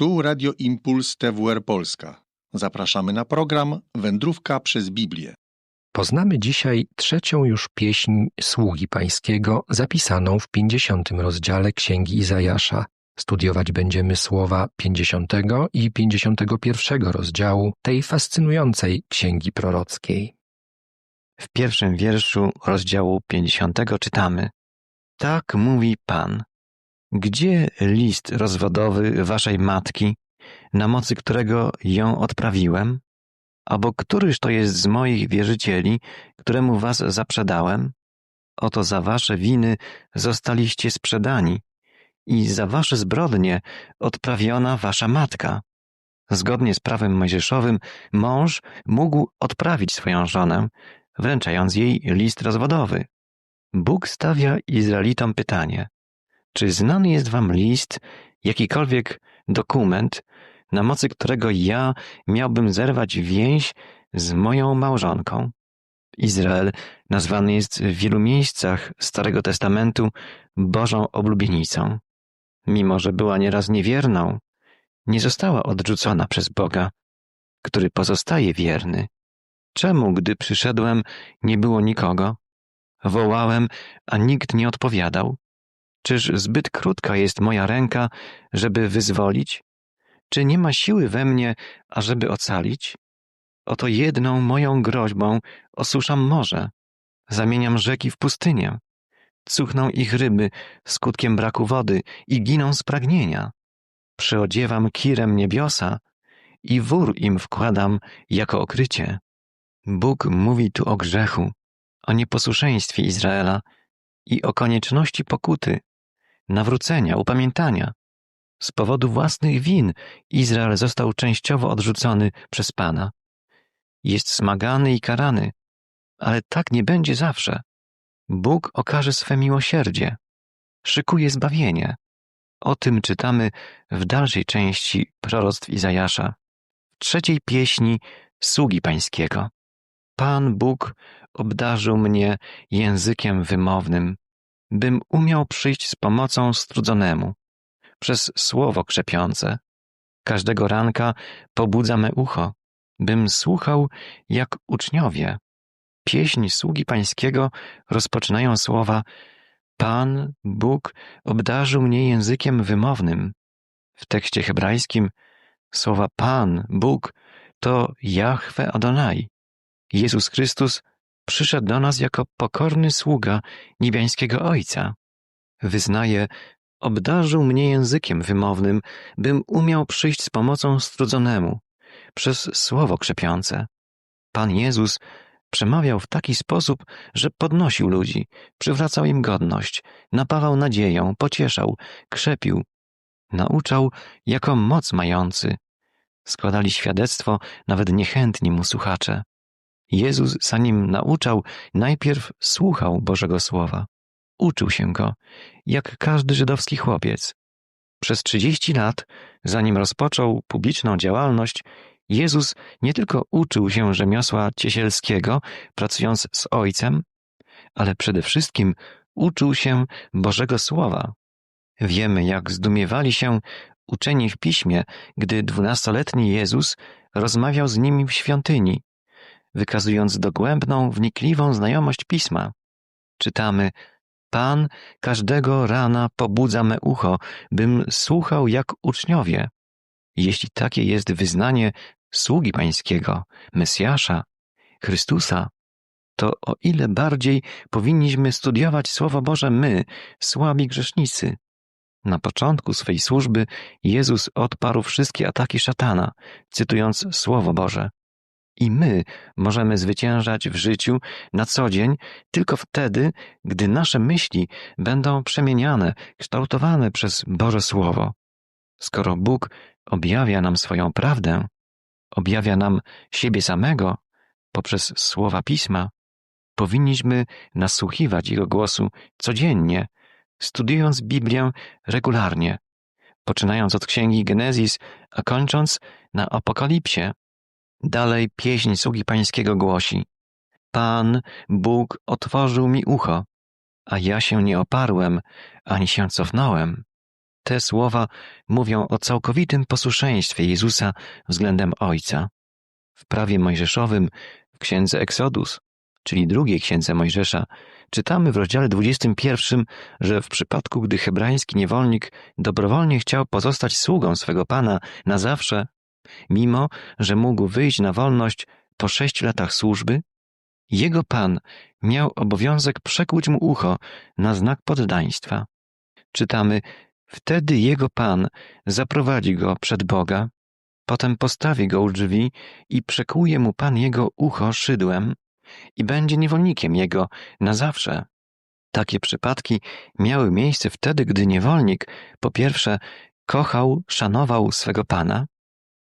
Tu Radio Impuls TWR Polska. Zapraszamy na program Wędrówka przez Biblię. Poznamy dzisiaj trzecią już pieśń Sługi Pańskiego, zapisaną w 50 rozdziale Księgi Izajasza. Studiować będziemy słowa 50 i 51 rozdziału tej fascynującej księgi prorockiej. W pierwszym wierszu rozdziału 50 czytamy: Tak mówi Pan. Gdzie list rozwodowy waszej matki, na mocy którego ją odprawiłem? Albo któryż to jest z moich wierzycieli, któremu was zaprzedałem? Oto za wasze winy zostaliście sprzedani i za wasze zbrodnie odprawiona wasza matka. Zgodnie z prawem mojżeszowym mąż mógł odprawić swoją żonę, wręczając jej list rozwodowy. Bóg stawia Izraelitom pytanie: czy znany jest wam list, jakikolwiek dokument, na mocy którego ja miałbym zerwać więź z moją małżonką? Izrael nazwany jest w wielu miejscach Starego Testamentu Bożą oblubienicą. Mimo, że była nieraz niewierną, nie została odrzucona przez Boga, który pozostaje wierny. Czemu, gdy przyszedłem, nie było nikogo? Wołałem, a nikt nie odpowiadał. Czyż zbyt krótka jest moja ręka, żeby wyzwolić? Czy nie ma siły we mnie, ażeby ocalić? Oto jedną moją groźbą osuszam morze, zamieniam rzeki w pustynię. Cuchną ich ryby skutkiem braku wody i giną z pragnienia. Przyodziewam kirem niebiosa i wór im wkładam jako okrycie. Bóg mówi tu o grzechu, o nieposłuszeństwie Izraela i o konieczności pokuty, nawrócenia, upamiętania. Z powodu własnych win Izrael został częściowo odrzucony przez Pana. Jest smagany i karany, ale tak nie będzie zawsze. Bóg okaże swe miłosierdzie, szykuje zbawienie. O tym czytamy w dalszej części proroctw Izajasza, w trzeciej pieśni Sługi Pańskiego. Pan Bóg obdarzył mnie językiem wymownym, bym umiał przyjść z pomocą strudzonemu, przez słowo krzepiące. Każdego ranka pobudza me ucho, bym słuchał jak uczniowie. Pieśń sługi pańskiego rozpoczynają słowa Pan, Bóg, obdarzył mnie językiem wymownym. W tekście hebrajskim słowa Pan, Bóg to Jahwe Adonai. Jezus Chrystus przyszedł do nas jako pokorny sługa niebiańskiego Ojca. Wyznaje, obdarzył mnie językiem wymownym, bym umiał przyjść z pomocą strudzonemu, przez słowo krzepiące. Pan Jezus przemawiał w taki sposób, że podnosił ludzi, przywracał im godność, napawał nadzieją, pocieszał, krzepił, nauczał jako moc mający. Składali świadectwo nawet niechętni mu słuchacze. Jezus, zanim nauczał, najpierw słuchał Bożego Słowa. Uczył się go, jak każdy żydowski chłopiec. Przez trzydzieści lat, zanim rozpoczął publiczną działalność, Jezus nie tylko uczył się rzemiosła ciesielskiego, pracując z Ojcem, ale przede wszystkim uczył się Bożego Słowa. Wiemy, jak zdumiewali się uczeni w piśmie, gdy dwunastoletni Jezus rozmawiał z nimi w świątyni wykazując dogłębną, wnikliwą znajomość pisma. Czytamy: Pan każdego rana pobudza me ucho, bym słuchał jak uczniowie. Jeśli takie jest wyznanie sługi Pańskiego, Mesjasza, Chrystusa, to o ile bardziej powinniśmy studiować Słowo Boże my, słabi grzesznicy. Na początku swej służby Jezus odparł wszystkie ataki szatana, cytując Słowo Boże. I my możemy zwyciężać w życiu na co dzień tylko wtedy, gdy nasze myśli będą przemieniane, kształtowane przez Boże Słowo. Skoro Bóg objawia nam swoją prawdę, objawia nam siebie samego poprzez słowa pisma, powinniśmy nasłuchiwać Jego głosu codziennie, studiując Biblię regularnie, poczynając od księgi Genezis, a kończąc na Apokalipsie. Dalej pieśń sługi pańskiego głosi. Pan, Bóg, otworzył mi ucho, a ja się nie oparłem, ani się cofnąłem. te słowa mówią o całkowitym posłuszeństwie Jezusa względem Ojca. W prawie mojżeszowym, w księdze Eksodus, czyli drugiej księdze Mojżesza, czytamy w rozdziale 21, że w przypadku, gdy hebrajski niewolnik dobrowolnie chciał pozostać sługą swego pana na zawsze, mimo że mógł wyjść na wolność po sześć latach służby, jego pan miał obowiązek przekłuć mu ucho na znak poddaństwa. Czytamy, wtedy jego pan zaprowadzi go przed Boga, potem postawi go u drzwi i przekłuje mu pan jego ucho szydłem i będzie niewolnikiem jego na zawsze. Takie przypadki miały miejsce wtedy, gdy niewolnik po pierwsze kochał, szanował swego pana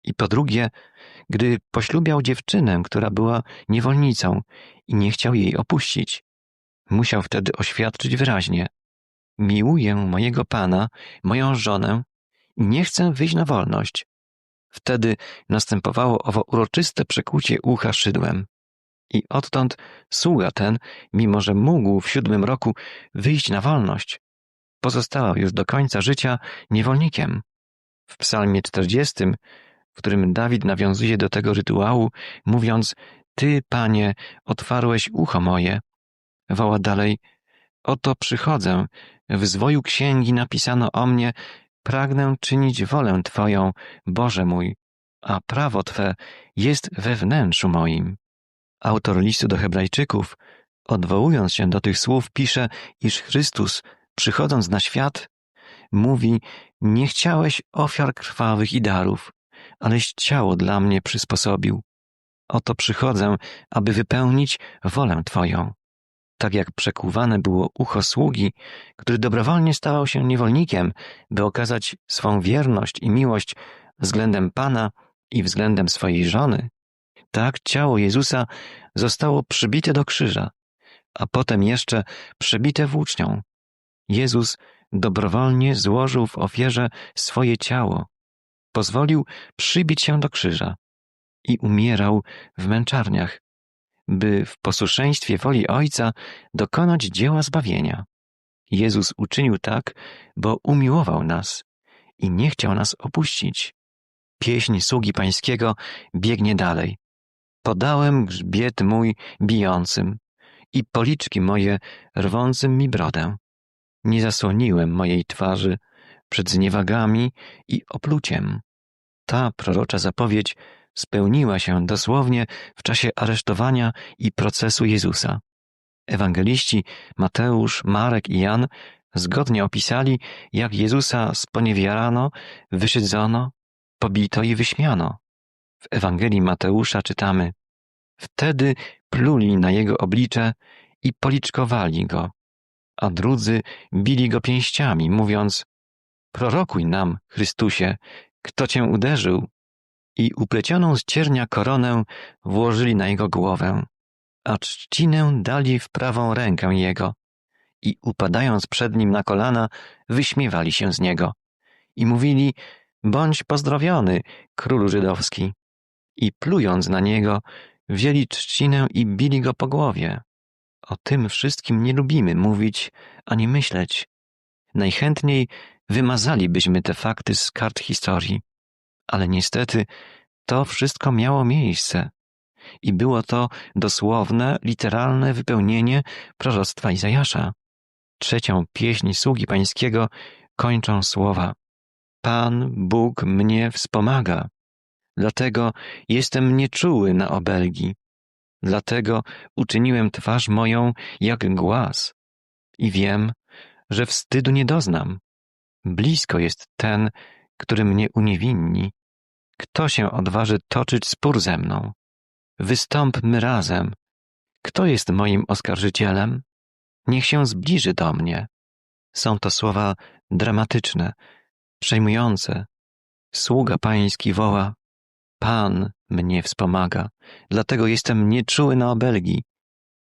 i po drugie, gdy poślubiał dziewczynę, która była niewolnicą i nie chciał jej opuścić. Musiał wtedy oświadczyć wyraźnie: Miłuję mojego pana, moją żonę i nie chcę wyjść na wolność. Wtedy następowało owo uroczyste przekłucie ucha szydłem. I odtąd sługa ten, mimo że mógł w siódmym roku wyjść na wolność, pozostawał już do końca życia niewolnikiem. W psalmie 40, w którym Dawid nawiązuje do tego rytuału, mówiąc Ty, Panie, otwarłeś ucho moje, woła dalej Oto przychodzę, w zwoju księgi napisano o mnie, pragnę czynić wolę Twoją, Boże mój, a prawo Twe jest we wnętrzu moim. Autor listu do Hebrajczyków, odwołując się do tych słów, pisze, iż Chrystus, przychodząc na świat, mówi: Nie chciałeś ofiar krwawych i darów, aleś ciało dla mnie przysposobił. Oto przychodzę, aby wypełnić wolę Twoją. Tak jak przekuwane było ucho sługi, który dobrowolnie stawał się niewolnikiem, by okazać swą wierność i miłość względem Pana i względem swojej żony, tak ciało Jezusa zostało przybite do krzyża, a potem jeszcze przebite włócznią. Jezus dobrowolnie złożył w ofierze swoje ciało, pozwolił przybić się do krzyża i umierał w męczarniach, by w posłuszeństwie woli Ojca dokonać dzieła zbawienia. Jezus uczynił tak, bo umiłował nas i nie chciał nas opuścić. Pieśń sługi pańskiego biegnie dalej. Podałem grzbiet mój bijącym i policzki moje rwącym mi brodę. Nie zasłoniłem mojej twarzy przed zniewagami i opluciem. Ta prorocza zapowiedź spełniła się dosłownie w czasie aresztowania i procesu Jezusa. Ewangeliści Mateusz, Marek i Jan zgodnie opisali, jak Jezusa sponiewierano, wyszydzono, pobito i wyśmiano. W Ewangelii Mateusza czytamy: Wtedy pluli na jego oblicze i policzkowali go, a drudzy bili go pięściami, mówiąc: Prorokuj nam, Chrystusie, kto cię uderzył? I uplecioną z ciernia koronę włożyli na jego głowę, a trzcinę dali w prawą rękę jego i upadając przed nim na kolana, wyśmiewali się z niego i mówili: Bądź pozdrowiony, królu żydowski. I plując na niego, wzięli trzcinę i bili go po głowie. O tym wszystkim nie lubimy mówić ani myśleć. Najchętniej wymazalibyśmy te fakty z kart historii, ale niestety to wszystko miało miejsce. I było to dosłowne, literalne wypełnienie proroctwa Izajasza. Trzecią pieśń sługi pańskiego kończą słowa Pan Bóg mnie wspomaga. Dlatego jestem nieczuły na obelgi. Dlatego uczyniłem twarz moją jak głaz. I wiem, że wstydu nie doznam. Blisko jest ten, który mnie uniewinni. Kto się odważy toczyć spór ze mną? Wystąpmy razem. Kto jest moim oskarżycielem? Niech się zbliży do mnie. Są to słowa dramatyczne, przejmujące. Sługa pański woła: Pan mnie wspomaga, dlatego jestem nieczuły na obelgi,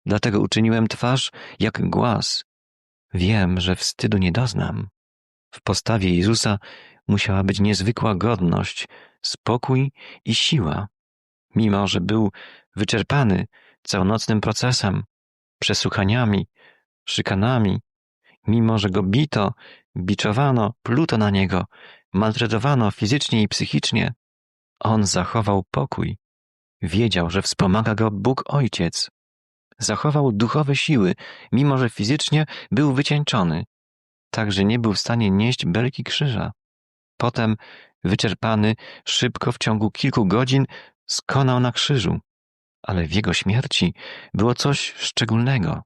dlatego uczyniłem twarz jak głaz. Wiem, że wstydu nie doznam. W postawie Jezusa musiała być niezwykła godność, spokój i siła, mimo że był wyczerpany całonocnym procesem, przesłuchaniami, szykanami. Mimo, że go bito, biczowano, pluto na niego, maltretowano fizycznie i psychicznie, on zachował pokój. Wiedział, że wspomaga go Bóg Ojciec. Zachował duchowe siły, mimo że fizycznie był wycieńczony, tak że nie był w stanie nieść belki krzyża. Potem, wyczerpany, szybko w ciągu kilku godzin skonał na krzyżu, ale w jego śmierci było coś szczególnego.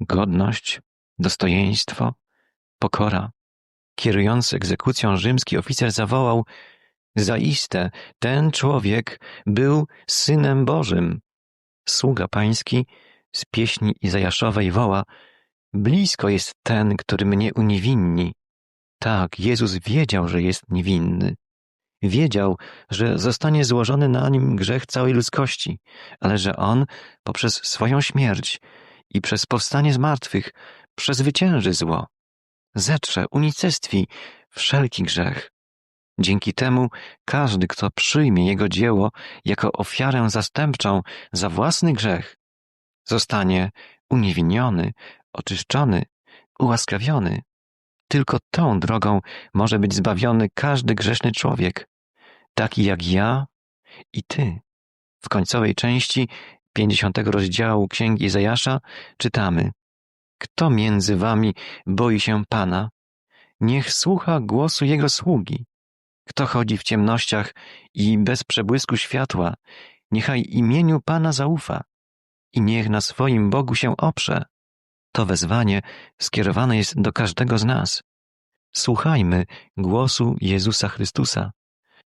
Godność, dostojeństwo, pokora. Kierujący egzekucją rzymski oficer zawołał Zaiste, ten człowiek był Synem Bożym. Sługa pański z pieśni Izajaszowej woła Blisko jest ten, który mnie uniewinni. Tak, Jezus wiedział, że jest niewinny. Wiedział, że zostanie złożony na nim grzech całej ludzkości, ale że On poprzez swoją śmierć i przez powstanie z martwych przezwycięży zło. Zetrze, unicestwi wszelki grzech. Dzięki temu każdy, kto przyjmie Jego dzieło jako ofiarę zastępczą za własny grzech, zostanie uniewinniony, oczyszczony, ułaskawiony. Tylko tą drogą może być zbawiony każdy grzeszny człowiek, taki jak ja i ty. W końcowej części 50 rozdziału Księgi Izajasza czytamy Kto między wami boi się Pana? Niech słucha głosu Jego sługi. Kto chodzi w ciemnościach i bez przebłysku światła, niechaj imieniu Pana zaufa i niech na swoim Bogu się oprze. To wezwanie skierowane jest do każdego z nas. Słuchajmy głosu Jezusa Chrystusa.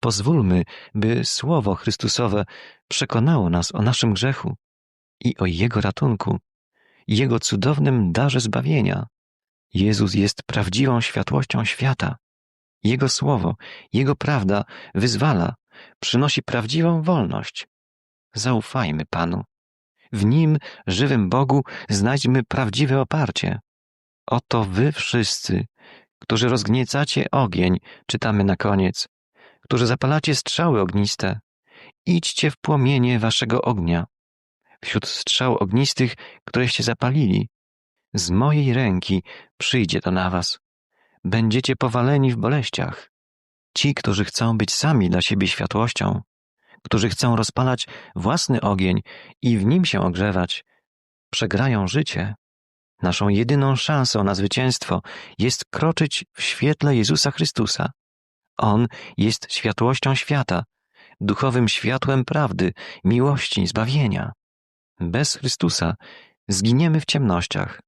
Pozwólmy, by Słowo Chrystusowe przekonało nas o naszym grzechu i o Jego ratunku, Jego cudownym darze zbawienia. Jezus jest prawdziwą światłością świata. Jego Słowo, Jego prawda wyzwala, przynosi prawdziwą wolność. Zaufajmy Panu. W Nim, żywym Bogu, znajdźmy prawdziwe oparcie. Oto wy wszyscy, którzy rozgniecacie ogień, czytamy na koniec, którzy zapalacie strzały ogniste, idźcie w płomienie waszego ognia. Wśród strzał ognistych, któreście zapalili, z mojej ręki przyjdzie to na was. Będziecie powaleni w boleściach. Ci, którzy chcą być sami dla siebie światłością, którzy chcą rozpalać własny ogień i w nim się ogrzewać, przegrają życie. Naszą jedyną szansą na zwycięstwo jest kroczyć w świetle Jezusa Chrystusa. On jest światłością świata, duchowym światłem prawdy, miłości, zbawienia. Bez Chrystusa zginiemy w ciemnościach,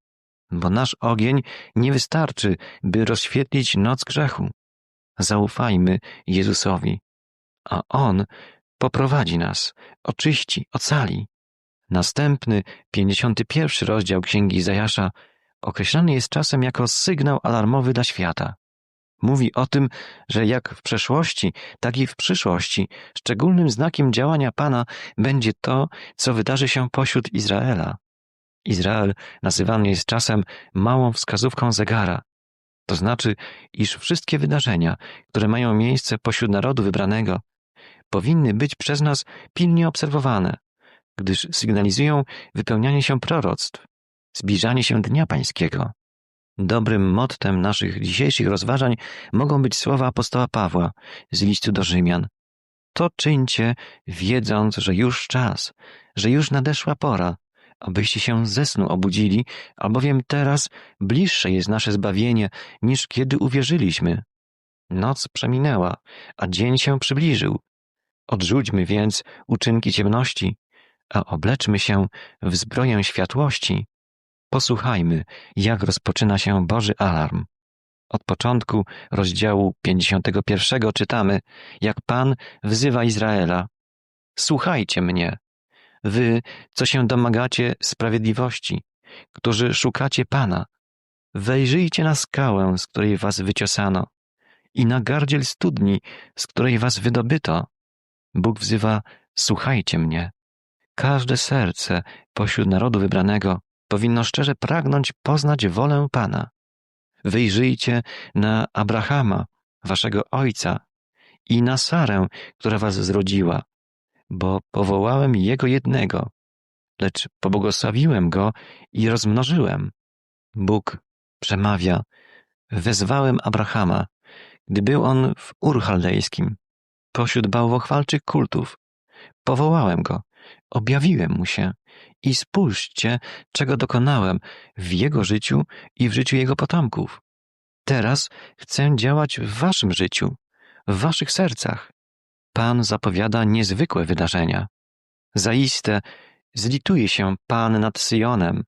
bo nasz ogień nie wystarczy, by rozświetlić noc grzechu. Zaufajmy Jezusowi, a On poprowadzi nas, oczyści, ocali. Następny, pięćdziesiąty pierwszy rozdział Księgi Zajasza określany jest czasem jako sygnał alarmowy dla świata. Mówi o tym, że jak w przeszłości, tak i w przyszłości szczególnym znakiem działania Pana będzie to, co wydarzy się pośród Izraela. Izrael nazywany jest czasem małą wskazówką zegara. To znaczy, iż wszystkie wydarzenia, które mają miejsce pośród narodu wybranego, powinny być przez nas pilnie obserwowane, gdyż sygnalizują wypełnianie się proroctw, zbliżanie się Dnia Pańskiego. Dobrym mottem naszych dzisiejszych rozważań mogą być słowa apostoła Pawła z listu do Rzymian. To czyńcie, wiedząc, że już czas, że już nadeszła pora, abyście się ze snu obudzili, albowiem teraz bliższe jest nasze zbawienie, niż kiedy uwierzyliśmy. Noc przeminęła, a dzień się przybliżył. Odrzućmy więc uczynki ciemności, a obleczmy się w zbroję światłości. Posłuchajmy, jak rozpoczyna się Boży alarm. Od początku rozdziału 51 czytamy, jak Pan wzywa Izraela. Słuchajcie mnie, wy, co się domagacie sprawiedliwości, którzy szukacie Pana. Wejrzyjcie na skałę, z której was wyciosano, i na gardziel studni, z której was wydobyto. Bóg wzywa, słuchajcie mnie. Każde serce pośród narodu wybranego powinno szczerze pragnąć poznać wolę Pana. Wyjrzyjcie na Abrahama, waszego ojca, i na Sarę, która was zrodziła, bo powołałem jego jednego, lecz pobłogosławiłem go i rozmnożyłem. Bóg przemawia: Wezwałem Abrahama, gdy był on w Ur Chaldejskim, pośród bałwochwalczych kultów. Powołałem go, objawiłem mu się i spójrzcie, czego dokonałem w jego życiu i w życiu jego potomków. Teraz chcę działać w waszym życiu, w waszych sercach. Pan zapowiada niezwykłe wydarzenia. Zaiste zlituje się Pan nad Syjonem,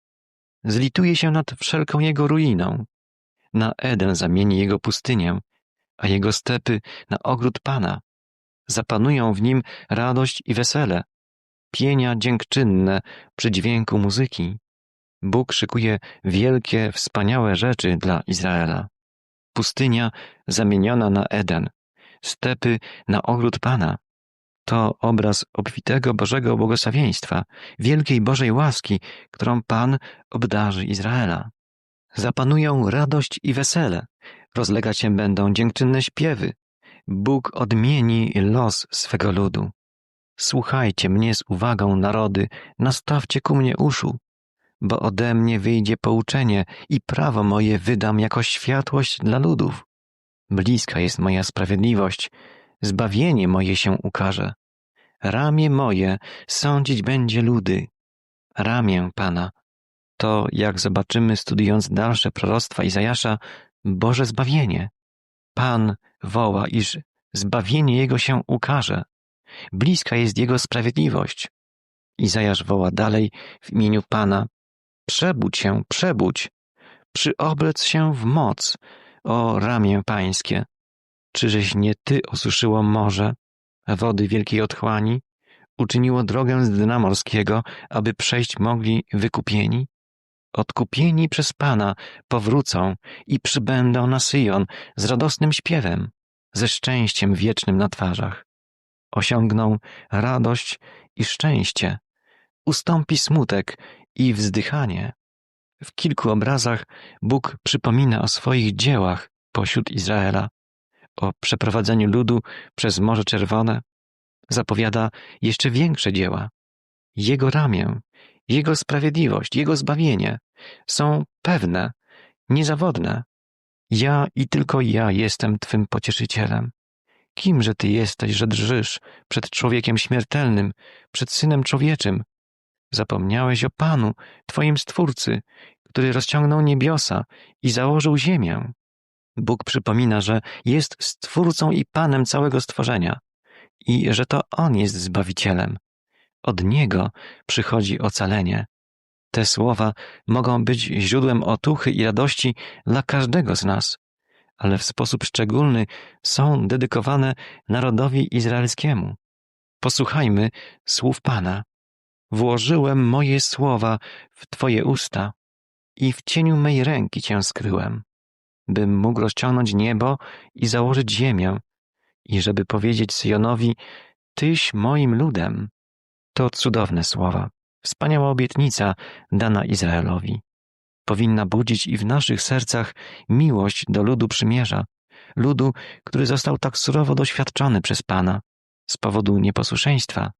zlituje się nad wszelką jego ruiną. Na Eden zamieni jego pustynię, a jego stepy na ogród Pana. Zapanują w nim radość i wesele, pienia dziękczynne przy dźwięku muzyki. Bóg szykuje wielkie, wspaniałe rzeczy dla Izraela. Pustynia zamieniona na Eden, stepy na ogród Pana. To obraz obfitego Bożego błogosławieństwa, wielkiej Bożej łaski, którą Pan obdarzy Izraela. Zapanują radość i wesele, rozlegać się będą dziękczynne śpiewy. Bóg odmieni los swego ludu. Słuchajcie mnie z uwagą, narody, nastawcie ku mnie uszu, bo ode mnie wyjdzie pouczenie i prawo moje wydam jako światłość dla ludów. Bliska jest moja sprawiedliwość, zbawienie moje się ukaże. Ramię moje sądzić będzie ludy. Ramię Pana. To, jak zobaczymy, studiując dalsze proroctwa Izajasza, Boże zbawienie. Pan woła, iż zbawienie Jego się ukaże. Bliska jest Jego sprawiedliwość. Izajasz woła dalej w imieniu Pana. Przebudź się, przebudź. Przyoblec się w moc, o ramię pańskie. Czyżeś nie Ty osuszyło morze, wody wielkiej otchłani, uczyniło drogę z dna morskiego, aby przejść mogli wykupieni? Odkupieni przez Pana powrócą i przybędą na Syjon z radosnym śpiewem, ze szczęściem wiecznym na twarzach. Osiągną radość i szczęście, ustąpi smutek i wzdychanie. W kilku obrazach Bóg przypomina o swoich dziełach pośród Izraela, o przeprowadzeniu ludu przez Morze Czerwone. Zapowiada jeszcze większe dzieła. Jego ramię, Jego sprawiedliwość, Jego zbawienie są pewne, niezawodne. Ja i tylko ja jestem Twym pocieszycielem. Kimże Ty jesteś, że drżysz przed człowiekiem śmiertelnym, przed Synem Człowieczym? Zapomniałeś o Panu, Twoim Stwórcy, który rozciągnął niebiosa i założył ziemię. Bóg przypomina, że jest Stwórcą i Panem całego stworzenia i że to On jest Zbawicielem. Od Niego przychodzi ocalenie. Te słowa mogą być źródłem otuchy i radości dla każdego z nas, ale w sposób szczególny są dedykowane narodowi izraelskiemu. Posłuchajmy słów Pana. Włożyłem moje słowa w Twoje usta i w cieniu mej ręki Cię skryłem, bym mógł rozciągnąć niebo i założyć ziemię, i żeby powiedzieć Syjonowi, Tyś moim ludem. To cudowne słowa, wspaniała obietnica dana Izraelowi. Powinna budzić i w naszych sercach miłość do ludu przymierza, ludu, który został tak surowo doświadczony przez Pana z powodu nieposłuszeństwa,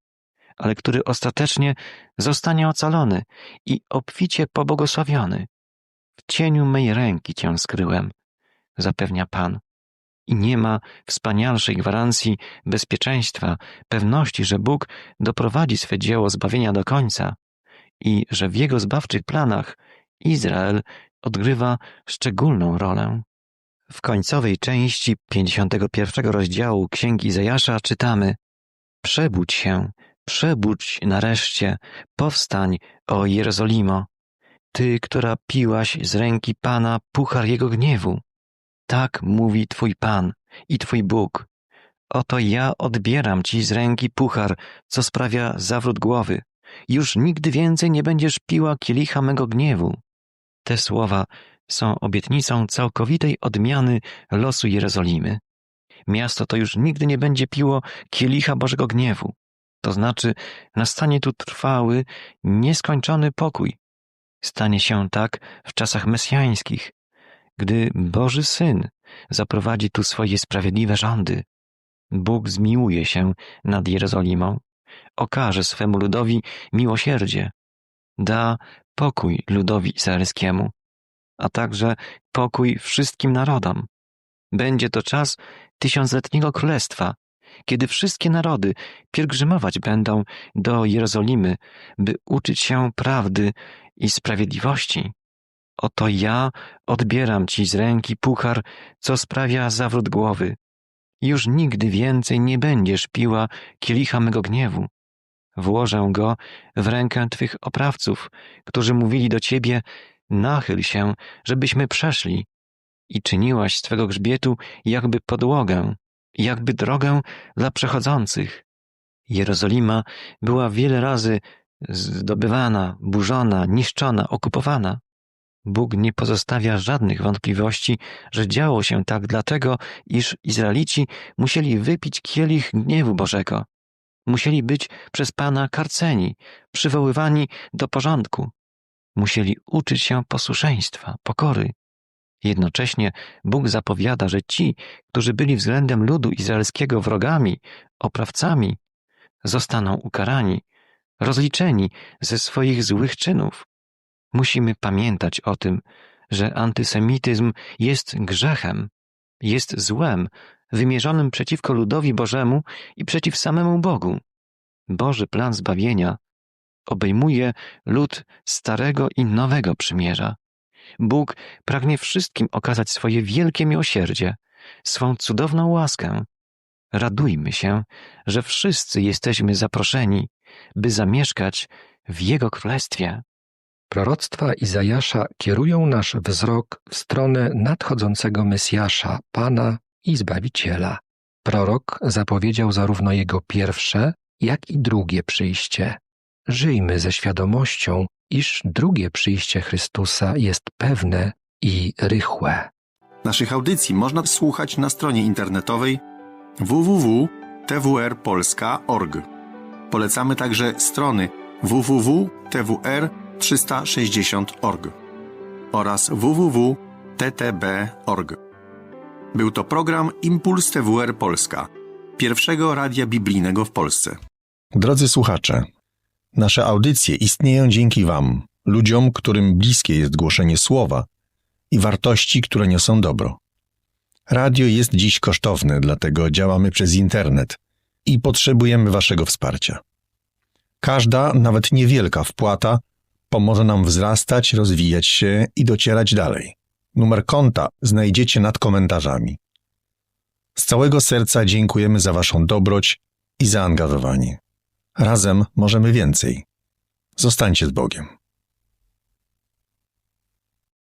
ale który ostatecznie zostanie ocalony i obficie pobłogosławiony. W cieniu mej ręki Cię skryłem, zapewnia Pan. I nie ma wspanialszej gwarancji bezpieczeństwa, pewności, że Bóg doprowadzi swe dzieło zbawienia do końca i że w Jego zbawczych planach Izrael odgrywa szczególną rolę. W końcowej części 51 rozdziału Księgi Zajasza czytamy Przebudź się, przebudź nareszcie, powstań, o Jerozolimo, ty, która piłaś z ręki Pana puchar Jego gniewu. Tak mówi Twój Pan i Twój Bóg. Oto ja odbieram Ci z ręki puchar, co sprawia zawrót głowy. Już nigdy więcej nie będziesz piła kielicha mego gniewu. Te słowa są obietnicą całkowitej odmiany losu Jerozolimy. Miasto to już nigdy nie będzie piło kielicha Bożego gniewu. To znaczy, nastanie tu trwały, nieskończony pokój. Stanie się tak w czasach mesjańskich, gdy Boży Syn zaprowadzi tu swoje sprawiedliwe rządy. Bóg zmiłuje się nad Jerozolimą, okaże swemu ludowi miłosierdzie, da pokój ludowi izraelskiemu. a także pokój wszystkim narodom. Będzie to czas tysiącletniego królestwa, kiedy wszystkie narody pielgrzymować będą do Jerozolimy, by uczyć się prawdy i sprawiedliwości. Oto ja odbieram ci z ręki puchar, co sprawia zawrót głowy. Już nigdy więcej nie będziesz piła kielicha mego gniewu. Włożę go w rękę twych oprawców, którzy mówili do ciebie: Nachyl się, żebyśmy przeszli. I czyniłaś z twego grzbietu jakby podłogę, jakby drogę dla przechodzących. Jerozolima była wiele razy zdobywana, burzona, niszczona, okupowana. Bóg nie pozostawia żadnych wątpliwości, że działo się tak dlatego, iż Izraelici musieli wypić kielich gniewu Bożego. Musieli być przez Pana karceni, przywoływani do porządku. Musieli uczyć się posłuszeństwa, pokory. Jednocześnie Bóg zapowiada, że ci, którzy byli względem ludu izraelskiego wrogami, oprawcami, zostaną ukarani, rozliczeni ze swoich złych czynów. Musimy pamiętać o tym, że antysemityzm jest grzechem, jest złem wymierzonym przeciwko ludowi Bożemu i przeciw samemu Bogu. Boży plan zbawienia obejmuje lud Starego i Nowego Przymierza. Bóg pragnie wszystkim okazać swoje wielkie miłosierdzie, swą cudowną łaskę. Radujmy się, że wszyscy jesteśmy zaproszeni, by zamieszkać w Jego Królestwie. Proroctwa Izajasza kierują nasz wzrok w stronę nadchodzącego Mesjasza, Pana i Zbawiciela. Prorok zapowiedział zarówno jego pierwsze, jak i drugie przyjście. Żyjmy ze świadomością, iż drugie przyjście Chrystusa jest pewne i rychłe. Naszych audycji można słuchać na stronie internetowej www.twrpolska.org. Polecamy także strony www.twr360.org oraz www.ttb.org. Był to program Impuls TWR Polska, pierwszego radia biblijnego w Polsce. Drodzy słuchacze, nasze audycje istnieją dzięki Wam, ludziom, którym bliskie jest głoszenie słowa i wartości, które niosą dobro. Radio jest dziś kosztowne, dlatego działamy przez internet i potrzebujemy Waszego wsparcia. Każda, nawet niewielka wpłata pomoże nam wzrastać, rozwijać się i docierać dalej. Numer konta znajdziecie nad komentarzami. Z całego serca dziękujemy za Waszą dobroć i zaangażowanie. Razem możemy więcej. Zostańcie z Bogiem.